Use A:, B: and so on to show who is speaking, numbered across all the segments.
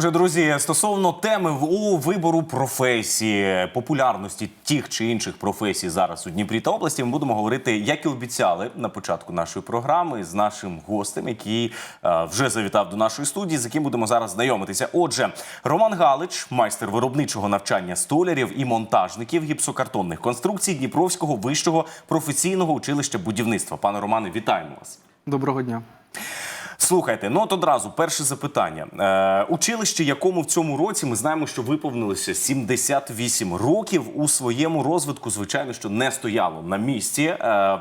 A: Отже, друзі, стосовно теми у вибору професії, популярності тих чи інших професій зараз у Дніпрі та області, ми будемо говорити, як і обіцяли на початку нашої програми з нашим гостем, який е, вже завітав до нашої студії, з яким будемо зараз знайомитися. Отже, Роман Галич, майстер виробничого навчання столярів і монтажників гіпсокартонних конструкцій Дніпровського вищого професійного училища будівництва. Пане Романе, вітаємо вас.
B: Доброго дня.
A: Слухайте, ну от одразу перше запитання. Е, училище, якому в цьому році ми знаємо, що виповнилося 78 років у своєму розвитку, звичайно, що не стояло на місці е,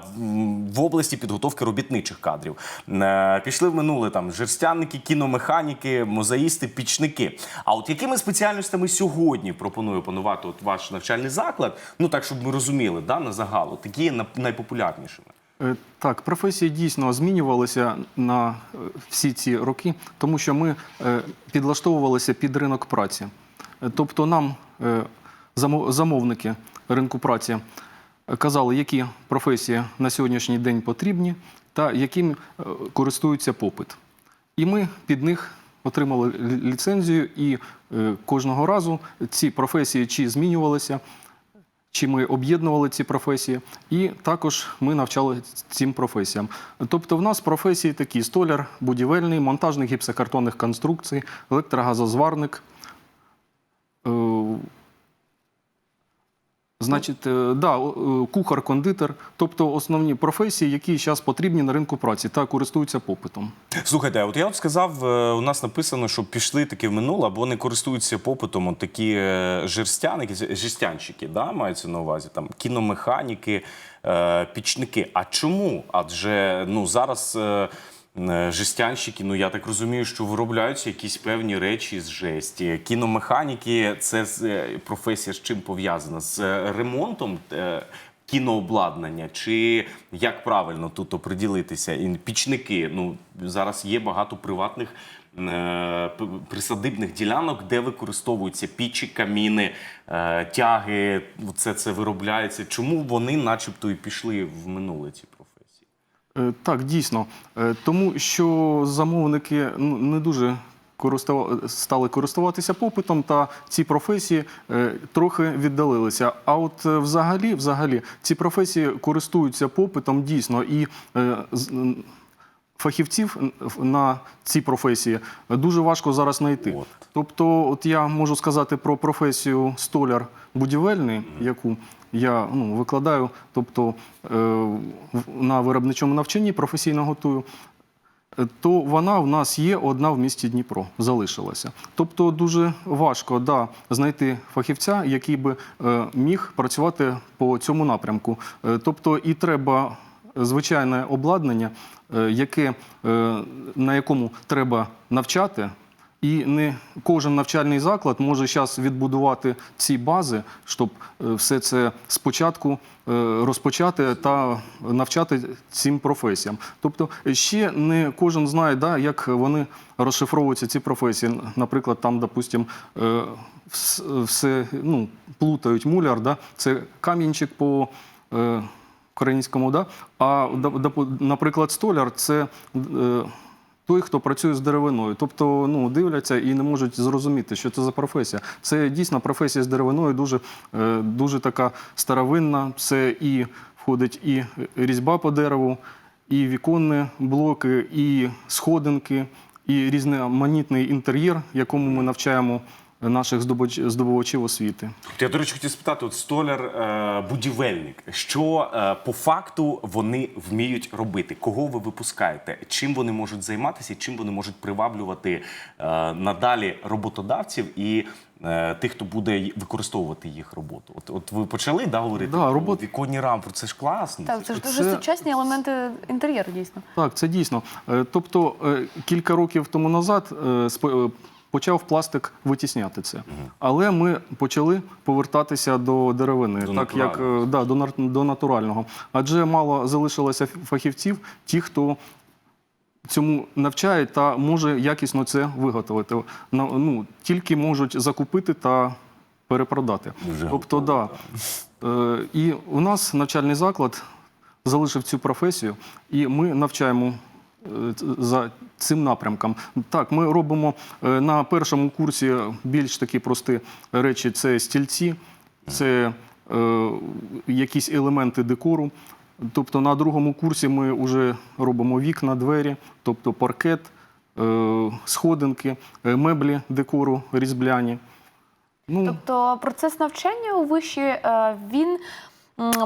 A: в- області підготовки робітничих кадрів. Е, пішли в минуле там жерстянники, кіномеханіки, мозаїсти, пічники. А от якими спеціальностями сьогодні пропонує опанувати от ваш навчальний заклад? Ну так, щоб ми розуміли, да, на загалу, такі найпопулярнішими.
B: Е, Так, професії дійсно змінювалися на е, всі ці роки, тому що ми е, підлаштовувалися під ринок праці. Тобто нам замовники ринку праці казали, які професії на сьогоднішній день потрібні та яким користується попит. І ми під них отримали ліцензію, і кожного разу ці професії чи змінювалися, чи ми об'єднували ці професії, і також ми навчали цим професіям. Тобто, в нас професії такі: столяр, будівельний, монтажник гіпсокартонних конструкцій, електрогазозварник. Значить, е, да, е, кухар-кондитер, тобто основні професії, які зараз потрібні на ринку праці та користуються попитом.
A: Слухайте, от я от сказав, е, у нас написано, що пішли таки в минуле, або не користуються попитом от такі жерстяники, жерстянщики, да, маються на увазі, там кіномеханіки, пічники. А чому? Адже ну зараз. Е, Жестянщики, ну я так розумію, що виробляються якісь певні речі з жесті. Кіномеханіки це е, професія з чим пов'язана? З ремонтом е, кінообладнання, чи як правильно тут оприділитися? І пічники. Ну зараз є багато приватних присадибних ділянок, де використовуються пічі, каміни, тяги. Це це виробляється. Чому вони, начебто, і пішли в минуле ці?
B: Е, Так, дійсно. Е, Тому що замовники ну, не дуже стали користуватися попитом, та ці професії е, трохи віддалилися. А от е, взагалі, взагалі, ці професії користуються попитом дійсно і. Фахівців на ці професії дуже важко зараз знайти.
A: От.
B: Тобто, от я можу сказати про професію столяр будівельний, яку я ну, викладаю, тобто е, на виробничому навчанні професійно готую. е, То вона в нас є одна в місті Дніпро, залишилася. Тобто дуже важко да, знайти фахівця, який би е, міг працювати по цьому напрямку. Е, тобто і треба звичайне обладнання, е, яке, е, на якому треба навчати. І не кожен навчальний заклад може зараз відбудувати ці бази, щоб е, все це спочатку розпочати та навчати цим професіям. Тобто ще не кожен знає, да, як вони розшифровуються ці професії. Наприклад, там, допустим, все ну, плутають муляр, да, це камінчик по. Українському, да? а наприклад, столяр це е, той, хто працює з деревиною. Тобто ну, дивляться і не можуть зрозуміти, що це за професія. Це дійсно професія з деревиною, дуже, е, дуже така старовинна. Це і входить і різьба по дереву, і віконні блоки, і сходинки, і різноманітний інтер'єр, якому ми навчаємо наших здобувачів освіти.
A: Я, до речі, хотів спитати: от столяр, е, будівельник, що е, по факту вони вміють робити? Кого ви випускаєте? Чим вони можуть займатися, чим вони можуть приваблювати е, надалі роботодавців і тих, хто буде використовувати їх роботу? От, от ви почали да, говорити
B: Да, робот-
A: віконні рампи, це ж класно.
C: Так, це ж дуже
B: Це-
C: сучасні елементи інтер'єру, дійсно.
B: Так, це дійсно. Тобто кілька років тому назад почав пластик витісняти це. Але ми почали повертатися до деревини,
A: До
B: так як е, да, до, нар- до натурального. Адже мало залишилося фахівців, ті, хто цьому навчає та може якісно це виготовити. На- Ну, тільки можуть закупити та перепродати.
A: Вже
B: тобто, да. Е, і у нас навчальний заклад залишив цю професію, і ми навчаємо за цим напрямком. Так, ми робимо е, на першому курсі більш такі прості речі: це стільці, це е, якісь елементи декору. Тобто на другому курсі ми вже робимо вікна, двері, тобто паркет, е, сходинки, е, меблі декору різбляні. Ну,
C: Тобто процес навчання у виші е, він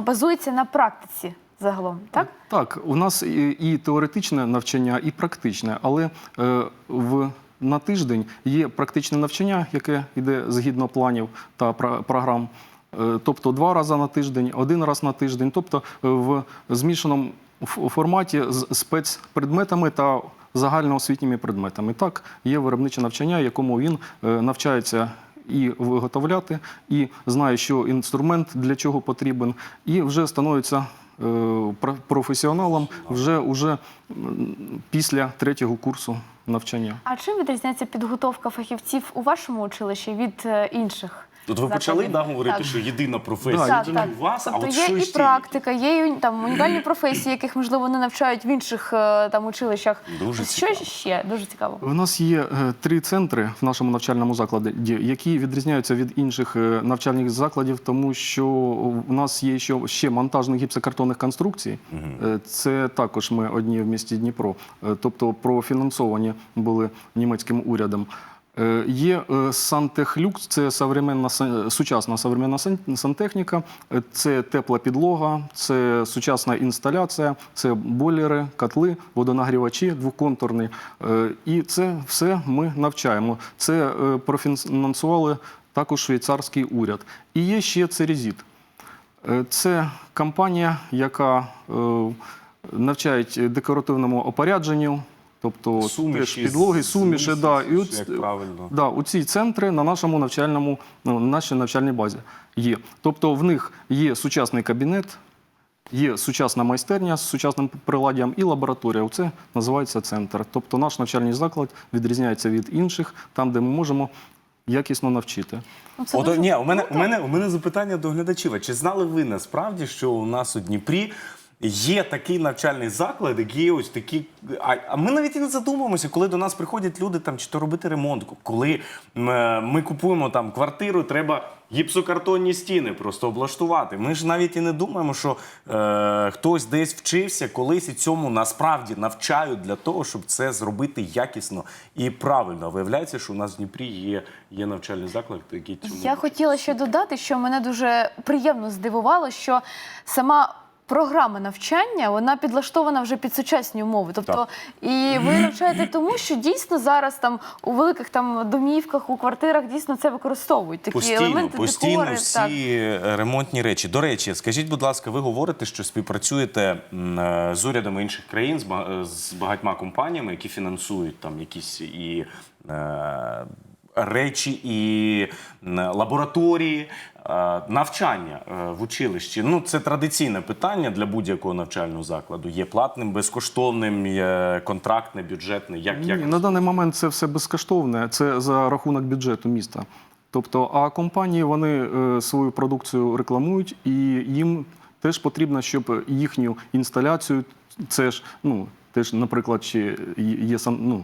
C: базується на практиці загалом, так?
B: Так, у нас і, і теоретичне навчання, і практичне, але е, в, на тиждень є практичне навчання, яке йде згідно планів та програм. Е, тобто два рази на тиждень, один раз на тиждень, тобто е, в змішаному форматі з спецпредметами та загальноосвітніми предметами. Так, є виробниче навчання, якому він е, навчається і виготовляти, і знає, що інструмент для чого потрібен, і вже становиться е, про- вже, уже після третього курсу навчання.
C: А чим відрізняється підготовка фахівців у вашому училищі від е, інших?
A: Тут ви почали да, говорити,
C: Так.
A: що єдина професія
C: Так,
A: єдина
C: так.
A: у вас, а
C: тобто
A: от
C: є
A: що
C: і практика, є і, там унікальні професії, яких можливо не навчають в інших е, там училищах.
A: Дуже
C: що
A: цікаво.
C: ще дуже цікаво?
B: У нас є е, три центри в нашому навчальному закладі, які відрізняються від інших е, навчальних закладів, тому що у нас є ще, ще монтажних гіпсокартонних конструкцій. Е, Це також ми одні в місті Дніпро, тобто профінансовані були німецьким урядом. Е, Є е, сантехлюкс, це современна сучасна современна сан- сантехніка, Е, це тепла підлога, це сучасна інсталяція, це бойлери, котли, водонагрівачі, двоконтурні. І це все ми навчаємо. Це профінансували також швейцарський уряд. І є ще Церезіт. Це компанія, яка навчає декоративному опорядженню, тобто
A: Суміші
B: теж підлоги,
A: з-
B: суміші. Да, і от,
A: як правильно.
B: Да, у ці центри на нашому навчальному, ну, на нашій навчальній базі є. Тобто в них є сучасний кабінет, є сучасна майстерня з сучасним приладдям і лабораторія. Це називається центр. Тобто наш навчальний заклад відрізняється від інших, там, де ми можемо якісно навчити.
C: Ну, це
A: От,
C: дуже
A: ні, у мене, у, мене, у мене запитання до глядачів. А Чи знали ви насправді, що у нас у Дніпрі є такий навчальний заклад, який ось такі. А, ми навіть і не задумуємося, коли до нас приходять люди там чи то робити ремонт, коли е, ми купуємо там квартиру, треба гіпсокартонні стіни просто облаштувати. Ми ж навіть і не думаємо, що е, хтось десь вчився колись і цьому насправді навчають для того, щоб це зробити якісно і правильно. Виявляється, що у нас в Дніпрі є, є навчальний заклад, який цьому
C: Я хотіла ще додати, що мене дуже приємно здивувало, що сама. Програма навчання вона підлаштована вже під сучасні умови. Тобто,
A: Так.
C: і ви навчаєте тому, що дійсно зараз там у великих там домівках, у квартирах дійсно це використовують. Такі
A: Постійно,
C: елементи
A: постійно
C: декори.
A: всі
C: Так.
A: ремонтні речі. До речі, скажіть, будь ласка, ви говорите, що співпрацюєте е, з урядами інших країн, з багатьма компаніями, які фінансують там якісь і е, речі, і лабораторії, е, навчання е, в училищі. Ну, це традиційне питання для будь-якого навчального закладу. Є платним, безкоштовним, є контрактне, бюджетне. Як, як
B: на даний момент це все безкоштовне, це за рахунок бюджету міста. Тобто, а компанії вони е, свою продукцію рекламують, і їм теж потрібно, щоб їхню інсталяцію, це ж, ну, теж, наприклад, чи є сан- ну,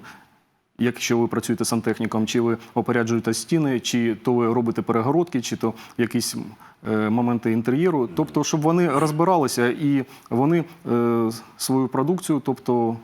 B: Якщо ви працюєте сантехніком, чи ви опоряджуєте стіни, чи то ви робите перегородки, чи то якісь е, моменти інтер'єру, тобто, щоб вони розбиралися і вони е, свою продукцію, тобто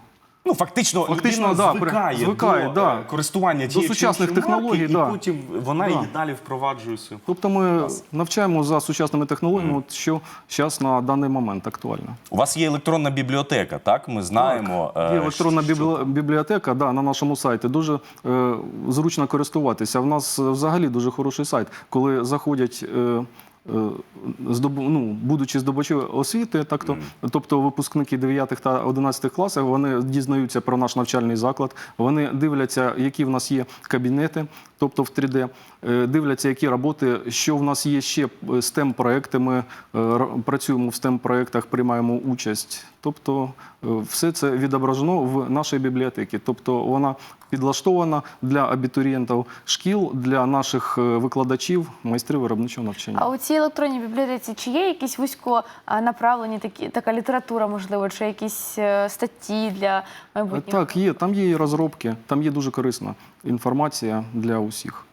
A: Ну, фактично,
B: Фактично,
A: людина
B: да,
A: звикає,
B: звикає,
A: до
B: да.
A: е, користування
B: До сучасних технологій, да.
A: і потім вона
B: Да.
A: її далі впроваджує.
B: Тобто ми навчаємо за сучасними технологіями, от що зараз на даний момент актуально.
A: У вас є електронна бібліотека, так? Ми знаємо.
B: Є
A: е,
B: електронна
A: що-
B: бібліотека да, на нашому сайті. Дуже е, зручно користуватися. У нас е, взагалі дуже хороший сайт. Коли заходять. Е, ну, будучи здобувачем освіти, так то, тобто випускники 9 та 11 класів, вони дізнаються про наш навчальний заклад, вони дивляться, які в нас є кабінети, тобто в 3D, е, дивляться, які роботи, що в нас є ще STEM-проекти. Ми е, працюємо в STEM-проектах, приймаємо участь. Тобто е, все це відображено в нашій бібліотеці. Тобто вона підлаштована для абітурієнтів шкіл, для наших е, викладачів, майстрів виробничого навчання.
C: А у цій електронній бібліотеці чи є якісь вузько направлені такі така література, можливо, чи якісь е, статті для майбутнього?
B: Так, є, там є і розробки, там є дуже корисна інформація для усіх.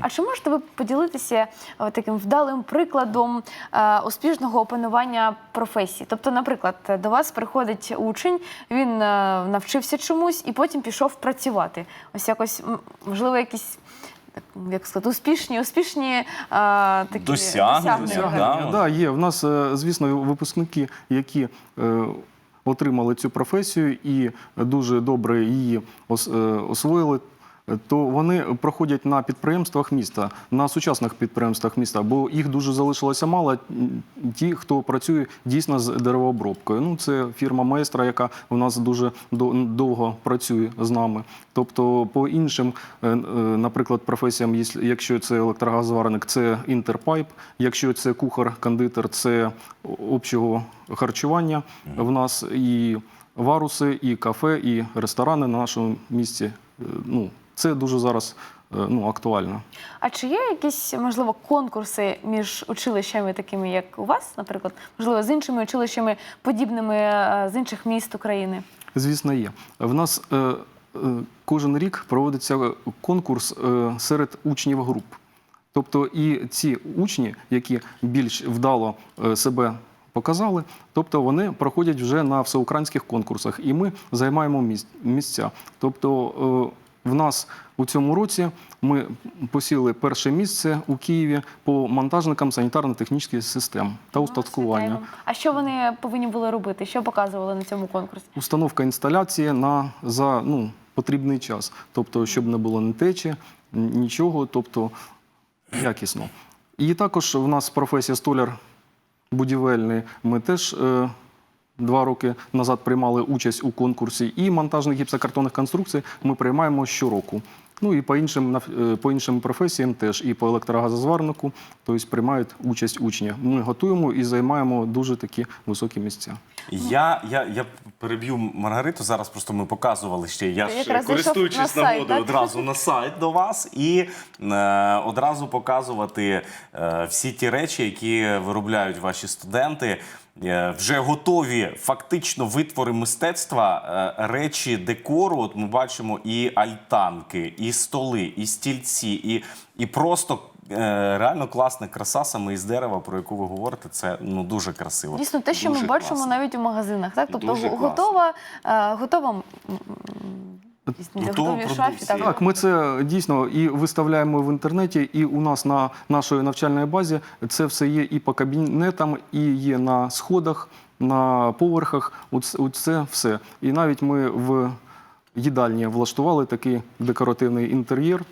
C: А чи можете ви поділитися е, таким вдалим прикладом е, успішного опанування професії? Тобто, наприклад, до вас приходить учень, він е, навчився чомусь і потім пішов працювати. Ось якось можливо, якісь як сказати, успішні, успішні е, такі
A: Досягнення,
C: досягнення.
A: да.
B: Так, да, є. В нас, звісно, випускники, які е, отримали цю професію і дуже добре її ос- е, освоїли. То вони проходять на підприємствах міста, на сучасних підприємствах міста, бо їх дуже залишилося мало. Ті, хто працює дійсно з деревообробкою. Ну, це фірма майстра, яка у нас дуже до- довго працює з нами. Тобто, по іншим, е, е, наприклад, професіям, якщо це електрогазоварник, це інтерпайп, якщо це кухар-кондитер, це общого харчування. В нас і варуси, і кафе, і ресторани на нашому місці. Е, Ну, це дуже зараз е, ну, актуально.
C: А чи є якісь можливо конкурси між училищами, такими як у вас, наприклад, можливо, з іншими училищами, подібними е, з інших міст України?
B: Звісно, є. В нас е, е, кожен рік проводиться конкурс е, серед учнів груп. Тобто і ці учні, які більш вдало себе показали, тобто вони проходять вже на всеукраїнських конкурсах, і ми займаємо місця. Тобто в нас у цьому році ми посіли перше місце у Києві по монтажникам санітарно-технічних систем та устаткування.
C: А що вони повинні були робити? Що показували на цьому конкурсі?
B: установка інсталяції на за ну, потрібний час. Тобто, щоб не було ні течі, нічого, тобто якісно. І також в нас професія столяр будівельний. Ми теж е, два роки назад приймали участь у конкурсі. І монтажних гіпсокартонних конструкцій ми приймаємо щороку. Ну і по іншим, е, по іншим професіям теж, і по електрогазозварнику, тобто приймають участь учні. Ми готуємо і займаємо дуже такі високі місця.
A: Я, я, я переб'ю Маргариту. Зараз просто ми показували ще. Я
C: Ти
A: ж користуючись
C: на
A: нагодою
C: так?
A: одразу на сайт до вас і е, одразу показувати е, всі ті речі, які виробляють ваші студенти. Е, Вже готові фактично витвори мистецтва, е, речі декору. От ми бачимо і альтанки, і столи, і стільці, і, і просто е, реально класна краса саме із дерева, про яку ви говорите. Це ну дуже красиво.
C: Дійсно, те, що ми
A: Дуже
C: бачимо
A: класно.
C: навіть у магазинах, так? Тобто
A: Дуже
C: готова, е, готова м, м, дійсно,
A: Готова
C: готові шафі.
A: продукція.
B: Так, ми це дійсно і виставляємо в інтернеті, і у нас на нашої навчальної базі це все є і по кабінетам, і є на сходах, на поверхах. Оце, оце все. І навіть ми в їдальні влаштували такий декоративний інтер'єр.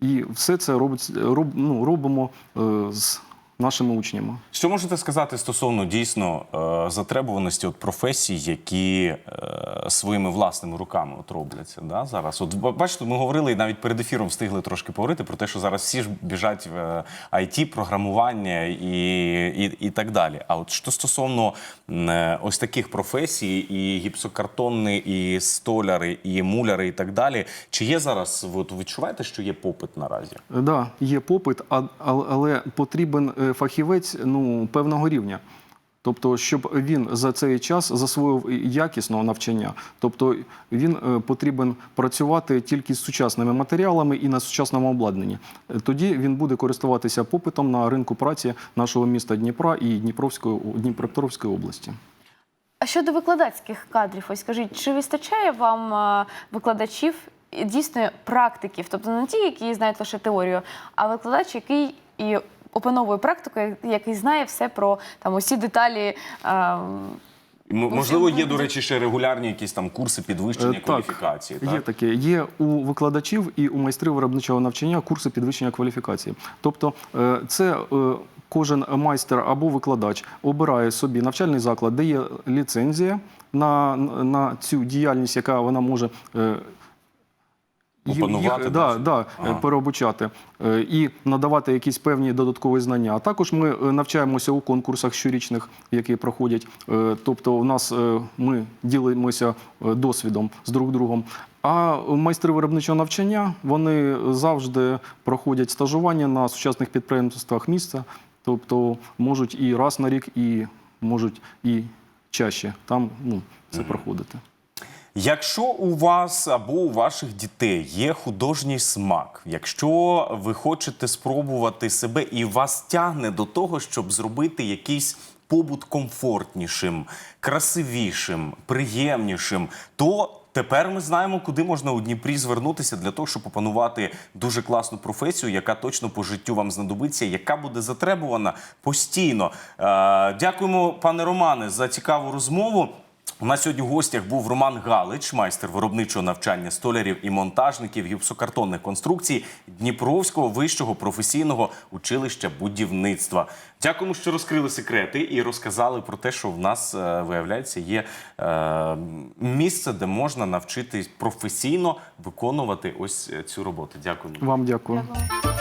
B: І все це робить, роб, ну, робимо е, з нашими учнями.
A: Що можете сказати стосовно дійсно е, затребуваності от професій, які е, своїми власними руками от робляться да, зараз? От бачите, ми говорили і навіть перед ефіром встигли трошки поговорити про те, що зараз всі ж біжать в IT, програмування і, і, і так далі. А от що стосовно е, ось таких професій, і гіпсокартонні, і столяри, і муляри, і так далі, чи є зараз, ви от відчуваєте, що є попит наразі?
B: Так, да, є попит, але потрібен е, фахівець ну, певного рівня. Тобто, щоб він за цей час засвоїв якісного навчання. Тобто він е, потрібен працювати тільки з сучасними матеріалами і на сучасному обладнанні. Тоді він буде користуватися попитом на ринку праці нашого міста Дніпра і Дніпровської Дніпропетровської області.
C: А щодо викладацьких кадрів, ось скажіть, чи вистачає вам е, викладачів дійсно практиків, тобто не ті, які знають лише теорію, а викладач, який і опановує практику, який знає все про там усі деталі. е,
A: Можливо, є, до речі, ще регулярні якісь там курси підвищення
B: Е,
A: кваліфікації.
B: Є таке. Є у викладачів і у майстрів виробничого навчання курси підвищення кваліфікації. Тобто, е, це кожен майстер або викладач обирає собі навчальний заклад, де є ліцензія на, на цю діяльність, яка вона може. Е,
A: Опанувати,
B: їх, да, да,
A: Ага.
B: переобучати е, і надавати якісь певні додаткові знання. А також ми е, навчаємося у конкурсах щорічних, які проходять. Е, Тобто, у нас е, ми ділимося е, досвідом з друг другом. А майстри виробничого навчання вони завжди проходять стажування на сучасних підприємствах міста, тобто можуть і раз на рік, і можуть і чаще там ну, це проходити.
A: Якщо у вас або у ваших дітей є художній смак, якщо ви хочете спробувати себе і вас тягне до того, щоб зробити якийсь побут комфортнішим, красивішим, приємнішим, то тепер ми знаємо, куди можна у Дніпрі звернутися для того, щоб опанувати дуже класну професію, яка точно по життю вам знадобиться, яка буде затребувана постійно. Е, Дякуємо, пане Романе, за цікаву розмову. У нас сьогодні в гостях був Роман Галич, майстер виробничого навчання столярів і монтажників гіпсокартонних конструкцій Дніпровського вищого професійного училища будівництва. Дякуємо, що розкрили секрети і розказали про те, що в нас е, виявляється є е, місце, де можна навчитись професійно виконувати ось е, цю роботу. Дякуємо.
B: Вам дякую.
C: Дякую.